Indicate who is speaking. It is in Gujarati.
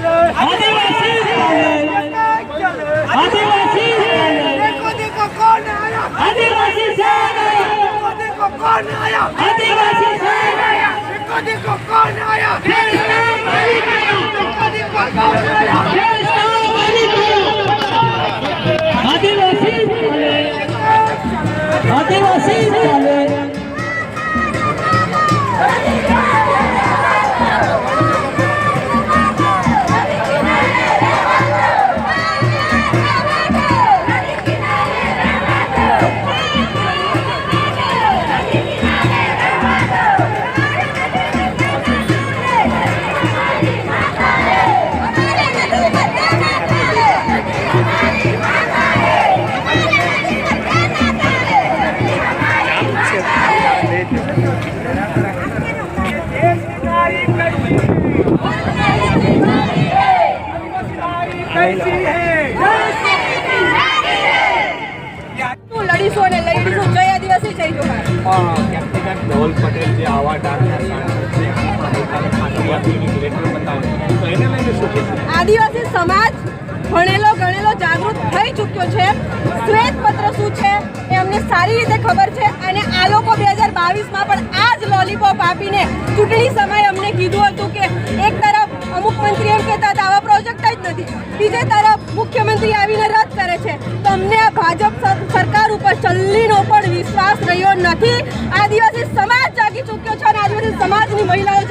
Speaker 1: આદિવાસી આદિવાસી
Speaker 2: લડીશું અને લડીશું
Speaker 3: ધવલ પટેલ જે આવા
Speaker 2: આદિવાસી સમાજ ભણેલો ગણેલો જાગૃત થઈ ચૂક્યો છે. શ્વેત પત્ર શું છે એ અમને સારી રીતે ખબર છે અને આ લોકો બે હજાર બાવીસમાં પણ આ જ લોલીપોપ આપીને ચૂંટણી સમયે અમને કીધું હતું કે બીજી તરફ મુખ્યમંત્રી આવીને રદ કરે છે. તો અમને આ ભાજપ સરકાર ઉપર ચલ્લીનો પણ વિશ્વાસ રહ્યો નથી. આદિવાસી સમાજ જાગી ચૂક્યો છે અને આદિવાસી સમાજની મહિલાઓ